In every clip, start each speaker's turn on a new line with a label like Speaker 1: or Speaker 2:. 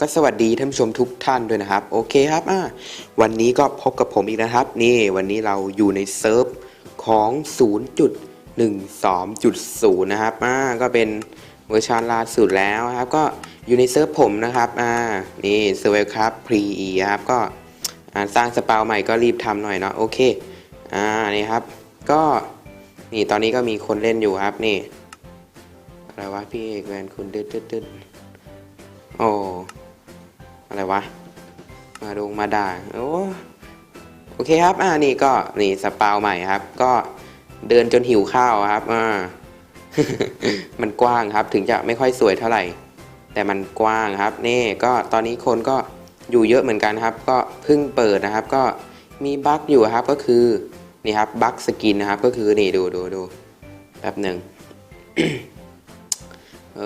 Speaker 1: ก็สวัสดีท่านผู้ชมทุกท่านด้วยนะครับ โอเคครับอ่าวันนี้ก็พบกับผมอีกนะครับ นี่วันนี้เราอยู่ในเซิร์ฟของ 0.12.0 นะครับอ่าก็เป็นเวอร์ชันล่าสุดแล้วครับ ก็อยู่ในเซิร์ฟผมนะครับอ่านี่เซเวลครับพรีอีครับก็สร้างสปาวใหม่ก็รีบทำหน่อยเนาะโอเคอ่านี่ครับ ก็นี่ตอนนี้ก็มีคนเล่นอยู่ครับนี่อะไรวะพี่เอกแวนคุณดืดดืดดืดโอ้ อะไรวะ มาดงมาด่าโอ้โอเคครับ อ่านี่ก็นี่สปาวใหม่ครับ ก็เดินจนหิวข้าวครับ อ่า มันกว้างครับ ถึงจะไม่ค่อยสวยเท่าไหร่ แต่มันกว้างครับ นี่ก็ตอนนี้คนก็อยู่เยอะเหมือนกันครับ ก็เพิ่งเปิดนะครับ ก็มีบั๊กอยู่ครับ ก็คือนี่ครับบั๊กสกินนะครับ ก็คือนี่ดูดูดูแป๊บหนึ่งเอ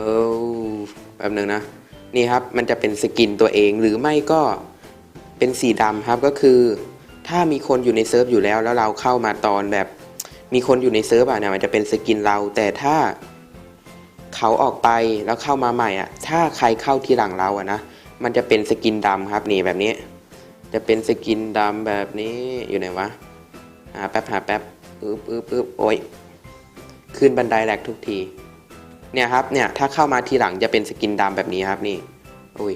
Speaker 1: อแป๊บหนึ่งนะ นี่ครับมันจะเป็นสกินตัวเองหรือไม่ก็เป็นสีดำครับก็คือ ถ้ามีคนอยู่ในเซิร์ฟอยู่แล้ว แล้วเราเข้ามาตอนแบบมีคนอยู่ในเซิร์ฟอะเนี่ยมันจะเป็นสกินเรา แต่ถ้าเขาออกไปแล้วเข้ามาใหม่อะถ้าใครเข้าทีหลังเราอะนะมันจะเป็นสกินดำครับนี่แบบนี้ จะเป็นสกินดำแบบนี้อยู่ไหนวะหาแป๊บหาแป๊บอึ๊บอึ๊บอึ๊บโอ้ยขึ้นบันไดแหลกทุกที เนี่ยครับเนี่ยถ้าเข้ามาทีหลังจะเป็นสกินดำแบบนี้ครับนี่อุ้ย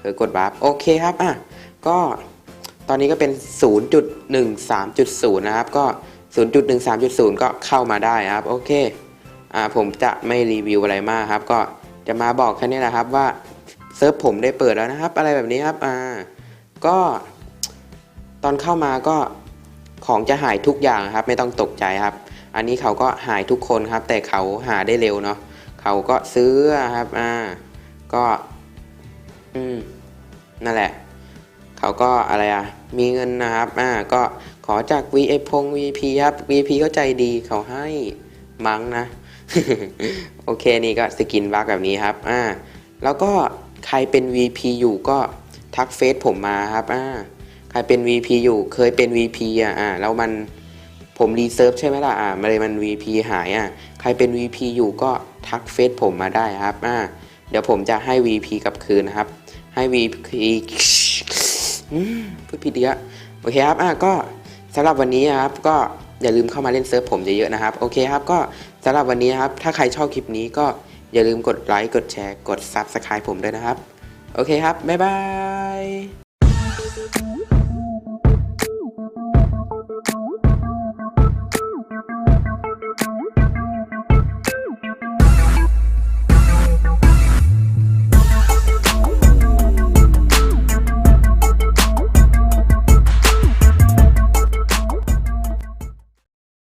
Speaker 1: เออกดวาร์ปโอเคครับอะก็ตอนนี้ก็เป็น 0.13.0 นะครับ ก็ 0.13.0 ก็เข้ามาได้ครับ โอเคอ่าผมจะไม่รีวิวอะไรมากครับ ก็จะมาบอกแค่นี้แหละครับว่าเซิร์ฟผมได้เปิดแล้วนะครับ อะไรแบบนี้ครับอ่าก็ตอนเข้ามาก็ของจะหายทุกอย่างครับ ไม่ต้องตกใจครับ อันนี้เขาก็หายทุกคนครับ แต่เขาหาได้เร็วเนาะ เขาก็ซื้อครับ อ่า ก็ อืม นั่นแหละ เขาก็อะไรอะ มีเงินนะครับ อ่า ก็ขอจาก v ีพง VP ครับ VP เขาใจดีเขาให้มั้งนะ โอเคนี่ก็สกินบักแบบนี้ครับ อ่า แล้วก็ใครเป็น VP อยู่ก็ทักเฟซผมมาครับ อ่า ใครเป็น VP อยู่เคยเป็น VP อะ อ่า แล้วมัน ผมรีเซิร์ฟใช่ไหมล่ะอ่ามันเลยมัน VP หายอะใครเป็น VP อยู่ก็ทักเฟซผมมาได้ครับอ่าเดี๋ยวผมจะให้ VP กลับคืนนะครับ ให้ VP อืมพูดผิดดีอะโอเคครับอะก็สำหรับวันนี้นะครับก็อย่าลืมเข้ามาเล่นเซิร์ฟผมเยอะๆนะครับ โอเคครับก็สำหรับวันนี้นะครับ ถ้าใครชอบคลิปนี้ก็อย่าลืมกดไลค์กดแชร์กด Subscribe ผมด้วยนะครับ โอเคครับ บ๊ายบาย